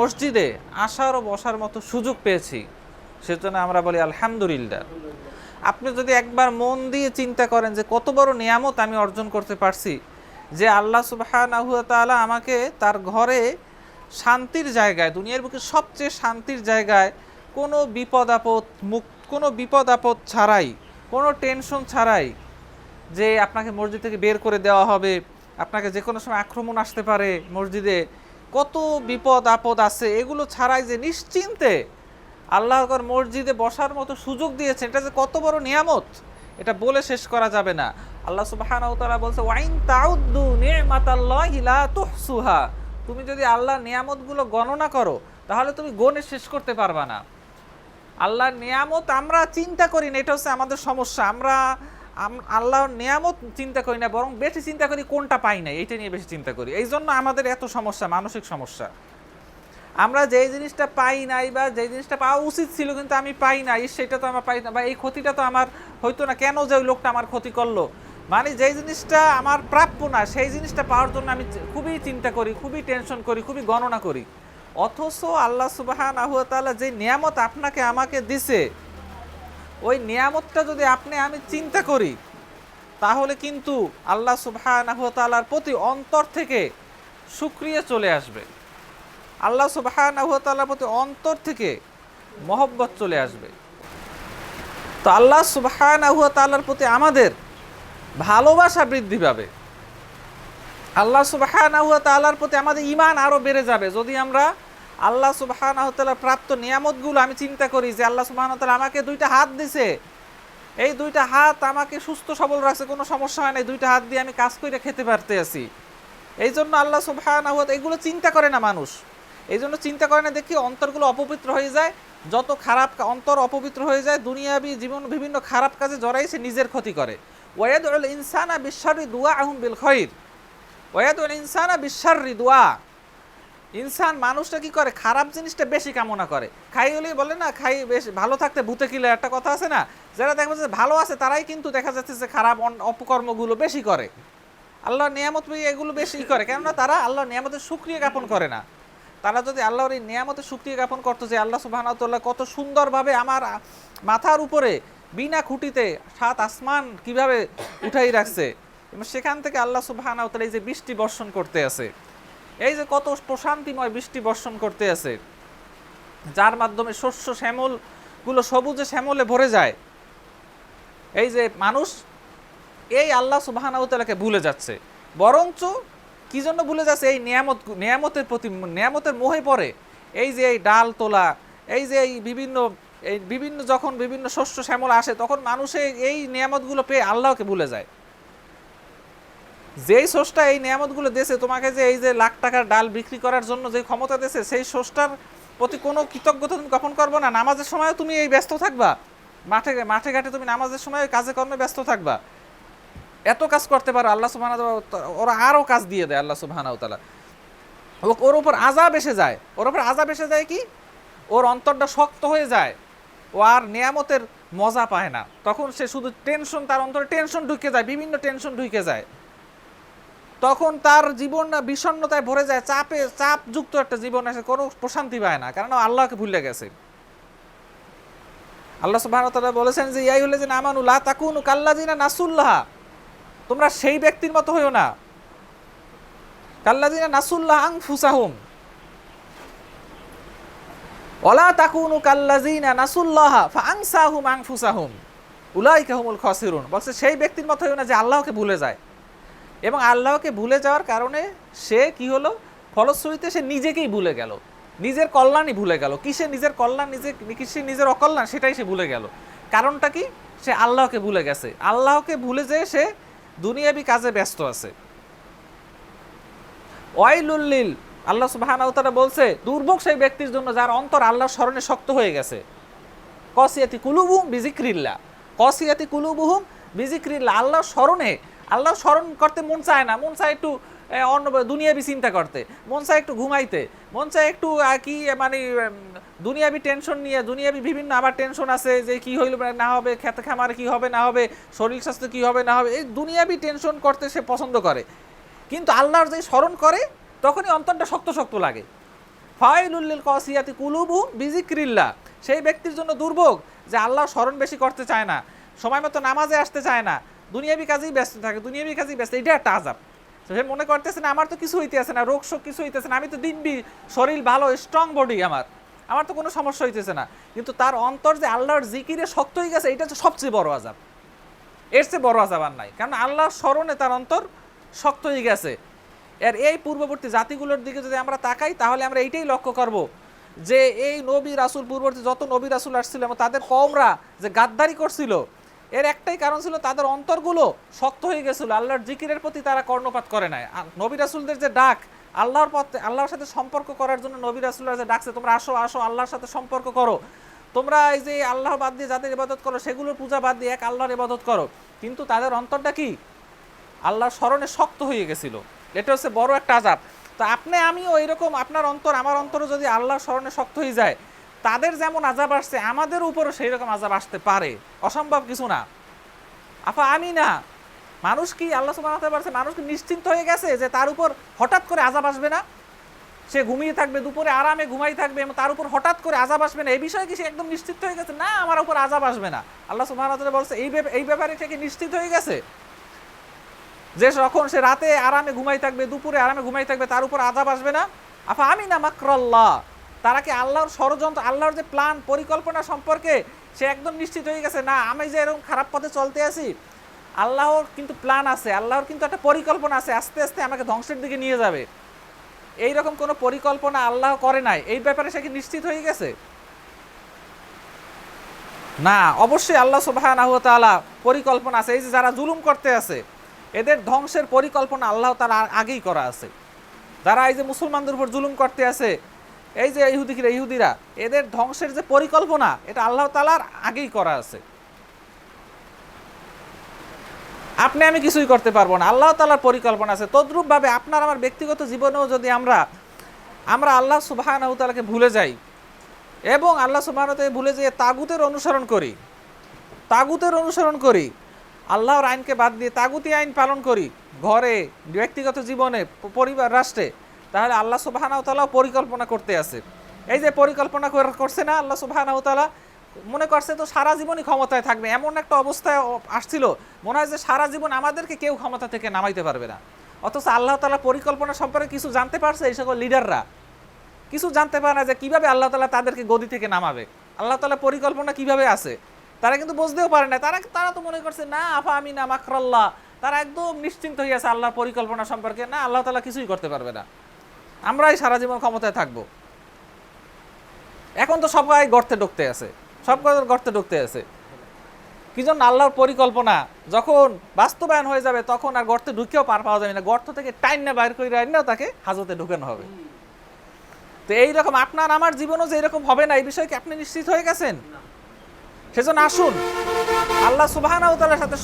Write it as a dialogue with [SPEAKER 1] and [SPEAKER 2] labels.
[SPEAKER 1] মসজিদে আসার ও বসার মতো সুযোগ পেয়েছি। সেজন্য আমরা বলি, আলহামদুলিল্লাহ। আপনি যদি একবার মন দিয়ে চিন্তা করেন যে কত বড় নিয়ামত আমি অর্জন করতে পারছি, যে আল্লাহ সুবহানাহু ওয়া তাআলা আমাকে তার ঘরে শান্তির জায়গায়, দুনিয়ার বুকে সবচেয়ে শান্তির জায়গায় কোনো বিপদ আপদ মুখ কোনো বিপদ আপদ ছাড়াই, কোনো টেনশন ছাড়াই যে আপনাকে মসজিদ থেকে বের করে দেওয়া হবে, আপনাকে যে কোনো সময় আক্রমণ আসতে পারে মসজিদে কত বিপদ আপদ আছে, এগুলো ছাড়াই যে নিশ্চিন্তে আল্লাহ মসজিদে বসার মতো সুযোগ দিয়েছে এটা যে কত বড় নিয়ামত, এটা বলে শেষ করা যাবে না। আল্লাহ সুবহানাহু ওয়া বলছে, ওয়াইন তাউদ্দু নি'মাতাল্লাহি লা তুহসুহা তুমি যদি আল্লাহর নিয়ামতগুলো গণনা করো, তাহলে তুমি গণে শেষ করতে পারবা না। আল্লাহর নিয়ামত আমরা চিন্তা করি না, এটা হচ্ছে আমাদের সমস্যা। আমরা আম- আল্লাহর নিয়ামত চিন্তা করি না, বরং বেশি চিন্তা করি কোনটা পাই না এইটা নিয়ে বেশি চিন্তা করি। এই জন্য আমাদের এত সমস্যা, মানসিক সমস্যা। আমরা যেই জিনিসটা পাই নাই বা যেই জিনিসটা পাওয়া উচিত ছিল কিন্তু আমি পাই নাই, সেটা তো আমার পাই না, বা এই ক্ষতিটা তো আমার হয়তো না, কেন যে ওই লোকটা আমার ক্ষতি করল? মানে যেই জিনিসটা আমার প্রাপ্য না, সেই জিনিসটা পাওয়ার জন্য আমি খুবই চিন্তা করি, খুবই টেনশন করি, খুবই গণনা করি। অথচ আল্লাহ সুবাহান আহুয়াতালা যে নিয়ামত আপনাকে আমাকে দিছে ওই নিয়ামতটা যদি আপনি, আমি চিন্তা করি, তাহলে কিন্তু আল্লাহ সুবহান তাআলার প্রতি অন্তর থেকে সুক্রিয়া চলে আসবে। আল্লাহ সুবহান তাআলার প্রতি অন্তর থেকে মহব্বত চলে আসবে। তো আল্লাহ সুবহান তাআলার প্রতি আমাদের ভালোবাসা বৃদ্ধি পাবে। আল্লাহ সুবহান তাআলার প্রতি আমাদের ইমান আরও বেড়ে যাবে। যদি আমরা আল্লাহ সুবহান তাআলার প্রাপ্ত নিয়ামতগুলো আমি চিন্তা করি যে আল্লাহ সুবহান তাআলা আমাকে দুইটা হাত দিছে। এই দুইটা হাত আমাকে সুস্থ, সবল রাখছে, কোনো সমস্যা হয় না দুইটা হাত দিয়ে আমি কাজ করে খেতে পারতে আছি। এই জন্য আল্লাহ সুবহান এগুলো চিন্তা করে না মানুষ। এই জন্য চিন্তা করে না, দেখি অন্তরগুলো অপবিত্র হয়ে যায়। যত খারাপ অন্তর অপবিত্র হয়ে যায়, দুনিয়াবি জীবন বিভিন্ন খারাপ কাজে জড়াই সে নিজের ক্ষতি করে। ওয়াদ ইনসানা বিশ্বরি দুয়া আহম বিল খৈর ওয়াদ ইনসানা বিশ্বরি দোয়া ইনসান মানুষটা কি করে? খারাপ জিনিসটা বেশি কামনা করে। খাই হলেই বলে না, খাই বেশ, ভালো থাকতে ভূতে কিলে একটা কথা আছে না? যারা দেখা যাচ্ছে ভালো আছে তারাই কিন্তু দেখা যাচ্ছে যে খারাপ অপকর্মগুলো বেশি করে। আল্লাহ নিয়ামত এগুলো বেশি করে। কেননা তারা আল্লাহ নিয়ামতের সুক্রিয়া জ্ঞাপন করে না। তারা যদি আল্লাহর এই নিয়ামতের সুক্রিয়া জ্ঞাপন করতো যে আল্লাহ সুবাহানাতুল্লাহ কত সুন্দরভাবে আমার মাথার উপরে বিনা খুঁটিতে সাত আসমান কীভাবে উঠাই রাখছে, এবং সেখান থেকে আল্লাহ সুবাহানাতুল্লাহ এই যে বৃষ্টি বর্ষণ করতে আছে। এই যে কত প্রশান্তিময় বৃষ্টি বর্ষণ করতে আছে, যার মাধ্যমে শস্য শ্যামলগুলো সবুজে শ্যামলে ভরে যায়। এই যে মানুষ, এই আল্লাহ সুবাহানাউতালাকে ভুলে যাচ্ছে। বরঞ্চ কি জন্য ভুলে যাচ্ছে? এই নিয়ামত, নিয়ামতের প্রতি, নিয়ামতের মোহে পড়ে। এই যে এই ডাল তোলা, এই যে এই বিভিন্ন এই বিভিন্ন যখন বিভিন্ন শস্য শ্যামল আসে, তখন মানুষে এই নিয়ামতগুলো পেয়ে আল্লাহকে ভুলে যায়। যেই সোর্সটা এই নিয়ামতগুলো দেশে তোমাকে যে এই যে লাখ টাকার ডাল বিক্রি করার জন্য যে ক্ষমতা দেশে সেই সোর্সটার প্রতি কোনো কৃতজ্ঞতা তুমি কখন করব না। নামাজের সময় তুমি এই ব্যস্ত থাকবা। মাঠে মাঠে ঘাটে তুমি নামাজের সময় কাজে কর্মে ব্যস্ত থাকবা। এত কাজ করতে পারো আল্লাহ সুবহান ওরা আরও কাজ দিয়ে দেয় আল্লাহ সুবহান তালা ওর উপর আজাব এসে যায়। ওর উপর আজাব এসে যায় কি? ওর অন্তরটা শক্ত হয়ে যায়। ও আর নিয়ামতের মজা পায় না। তখন সে শুধু টেনশন তার অন্তরে টেনশন ঢুকে যায়, বিভিন্ন টেনশন ঢুকে যায়। তখন তার জীবন বিষণ্ণতায় ভরে যায়, চাপে, চাপযুক্ত একটা জীবন আসে কোনো প্রশান্তি পায় না, কারণ আল্লাহকে ভুলে গেছে। আল্লাহ ওয়া বলেছেন যে ইয়াই হলে যে নামানু লা তাকুনু কাল্লাযিনা নাসুল্লাহ। তোমরা সেই ব্যক্তির মতো হইও না। কাল্লাযিনা নাসুল্লাহ আনফুসাহুম। ওয়ালা তাকুনু কাল্লাযিনা নাসুল্লাহ ফাআনসাহুম আনফুসাহুম। উলাইকা হুমুল খাসিরুন। বলছে, সেই ব্যক্তির মতো হইও না যে আল্লাহকে ভুলে যায়। এবং আল্লাহকে ভুলে যাওয়ার কারণে সে কি হলো? ফলশ্রুতিতে সে নিজেকেই ভুলে গেল। নিজের কল্যাণই ভুলে গেল। কিসে নিজের কল্যাণ, নিজে, কিসে নিজের অকল্যাণ, সেটাই সে ভুলে গেল। কারণটা কি? সে আল্লাহকে ভুলে গেছে। আল্লাহকে ভুলে যেয়ে সে দুনিয়াবি কাজে ব্যস্ত আছে। ওয়াইলুল্লিল আল্লাহ সুবহানাহু ওয়া বলছে, দুর্ভোগ সেই ব্যক্তির জন্য যার অন্তর আল্লাহর স্মরণে শক্ত হয়ে গেছে। কসিয়াতি কুলুবুহুম বিজিক্রিল্লাহ। কসিয়াতি কুলুবুহুম বিজিক্রিল্লাহ। আল্লাহর স্মরণে আল্লাহর স্মরণ করতে মন চায় না, মন চায় একটু অন্য দুনিয়াবি চিন্তা করতে, মন চায় একটু ঘুমাইতে, মন চায় একটু কি মানে দুনিয়াবি টেনশন নিয়ে, দুনিয়াবি বিভিন্ন আবার টেনশন আছে যে কি হইল না হবে, খেতে খামারে কি হবে, না হবে, শরীর স্বাস্থ্য কি হবে, না হবে, এই দুনিয়াবি টেনশন করতে সে পছন্দ করে। কিন্তু আল্লাহর যে স্মরণ করে, তখনই অন্তরটা শক্ত শক্ত লাগে। ফাইলুল্লিল কসিয়াতি কুলুবু বিজিক্রিল্লা সেই ব্যক্তির জন্য দুর্ভোগ যে আল্লাহ স্মরণ বেশি করতে চায় না, সময় মতো নামাজে আসতে চায় না দুনিয়াবি কাজেই ব্যস্ত থাকে, দুনিয়াবি কাজেই ব্যস্ত এটা একটা আজাব সে মনে করতেছে না, আমার তো কিছু হইতেছে না, রোগ শোক কিছু হইতেছে না, আমি তো দিনবি শরীর ভালো স্ট্রং বডি আমার। আমার তো কোনো সমস্যা হইতেছে না। কিন্তু তার অন্তর যে আল্লাহর জিকিরে শক্ত হয়ে গেছে এটা হচ্ছে সবচেয়ে বড় আজাব এর চেয়ে বড় আজাব আর নাই। কারণ আল্লাহর স্মরণে তার অন্তর শক্ত হয়ে গেছে। এর এই পূর্ববর্তী জাতিগুলোর দিকে যদি আমরা তাকাই, তাহলে আমরা এইটাই লক্ষ্য করব যে এই নবী রাসুল, পূর্ববর্তী যত নবী রাসুল আসছিল এবং তাদের কমরা যে গাদ্দারি করছিল এর একটাই কারণ ছিল তাদের অন্তরগুলো শক্ত হয়ে গেছিল। আল্লাহর জিকিরের প্রতি তারা কর্ণপাত করে নাই। নবী রাসুলদের যে ডাক, আল্লাহর পথে, আল্লাহর সাথে সম্পর্ক করার জন্য নবী রাসুল্লাহ যে ডাকছে, তোমরা আসো আসো, আল্লাহর সাথে সম্পর্ক করো। তোমরা এই যে আল্লাহ বাদ দিয়ে যাদের ইবাদত করো, সেগুলোর পূজা বাদ দিয়ে এক আল্লাহর ইবাদত করো। কিন্তু তাদের অন্তরটা কি? আল্লাহর স্মরণে শক্ত হয়ে গেছিল। এটা হচ্ছে বড় একটা আজাব তো আপনি, আমিও এরকম আপনার অন্তর, আমার অন্তরও যদি আল্লাহর স্মরণে শক্ত হয়ে যায় তাদের যেমন আজাব আসছে, আমাদের উপরও সেই রকম আজাব আসতে পারে। অসম্ভব কিছু না। আপা আমি না। মানুষ কি আল্লাহ সুবাহ পারছে মানুষ কি নিশ্চিন্ত হয়ে গেছে যে তার উপর হঠাৎ করে আজাব আসবে না? সে ঘুমিয়ে থাকবে, দুপুরে আরামে ঘুমাই থাকবে এবং তার উপর হঠাৎ করে আজাব আসবে না। এই বিষয়ে কি সে একদম নিশ্চিত হয়ে গেছে? না, আমার উপর আজাব আসবে না। আল্লাহ সুবাহ বলছে, এই এই ব্যাপারে সে কি নিশ্চিত হয়ে গেছে? যে যখন সে রাতে আরামে ঘুমাই থাকবে, দুপুরে আরামে ঘুমাই থাকবে, তার উপর আজাব আসবে না? আফা, আমি না মাকরাল্লাহ। তারা কি আল্লাহর ষড়যন্ত্র, আল্লাহর যে প্ল্যান পরিকল্পনা সম্পর্কে সে একদম নিশ্চিত হয়ে গেছে? না, আমি যে এরকম খারাপ পথে চলতে আছি, আল্লাহর কিন্তু প্ল্যান আছে, আল্লাহর কিন্তু একটা পরিকল্পনা আছে, আস্তে আস্তে আমাকে ধ্বংসের দিকে নিয়ে যাবে। এই রকম কোনো পরিকল্পনা আল্লাহ করে নাই, এই ব্যাপারে সে কি নিশ্চিত হয়ে গেছে? না, অবশ্যই আল্লাহ তাআলা পরিকল্পনা আছে, এই যে যারা জুলুম করতে আছে, এদের ধ্বংসের পরিকল্পনা আল্লাহ তার আগেই করা আছে। যারা এই যে মুসলমানদের উপর জুলুম করতে আছে এই যে ইহুদিরা ইহুদিরা, এদের ধ্বংসের যে পরিকল্পনা, এটা আল্লাহ তালার আগেই করা আছে। আপনি আমি কিছুই করতে পারব না। আল্লাহ তালার পরিকল্পনা আছে। তদ্রূপভাবে আপনার আমার ব্যক্তিগত জীবনেও যদি আমরা আমরা আল্লাহ সুবাহ তালাকে ভুলে যাই এবং আল্লাহ সুবাহ ভুলে যেয়ে তাগুতের অনুসরণ করি, তাগুতের অনুসরণ করি, আল্লাহর আইনকে বাদ দিয়ে তাগুতি আইন পালন করি, ঘরে, ব্যক্তিগত জীবনে, পরিবার, রাষ্ট্রে তাহলে আল্লাহ সুবাহানাও তালা পরিকল্পনা করতে আছে। এই যে পরিকল্পনা করছে না আল্লাহ সুবাহানাও তালা মনে করছে তো সারা জীবনই ক্ষমতায় থাকবে, এমন একটা অবস্থায় আসছিল, মনে হয় যে সারা জীবন আমাদেরকে কেউ ক্ষমতা থেকে নামাইতে পারবে না। অথচ আল্লাহ তালা পরিকল্পনা সম্পর্কে কিছু জানতে পারছে এই সকল লিডাররা। কিছু জানতে পারে না যে কীভাবে আল্লাহ তালা তাদেরকে গদি থেকে নামাবে। আল্লাহ তালা পরিকল্পনা কীভাবে আছে? তারা কিন্তু বুঝতেও পারে না, তারা তারা তো মনে করছে, না, আফা আমি না মাকরাল্লাহ। তারা একদম নিশ্চিন্ত হয়ে আছে আল্লাহর পরিকল্পনা সম্পর্কে, না, আল্লাহ তালা কিছুই করতে পারবে না। আমরাই সারা জীবন ক্ষমতায় থাকব। এখন তো সবাই গর্তে ঢুকতে আছে। সব গর্তে ঢুকতে আছে। কি জন্য আল্লাহর পরিকল্পনা? যখন বাস্তবায়ন হয়ে যাবে, তখন আর গর্তে ঢুকেও পার পাওয়া যাবে না। গর্ত থেকে টাইন না বাইর করে আইনাও তাকে হাজতে ঢুকানো হবে। তো এইরকম আপনার আমার জীবনও যে এরকম হবে না, এই বিষয়ে কি আপনি নিশ্চিত হয়ে গেছেন? সেজন্য আসুন। আল্লাহ সুবাহ সাথে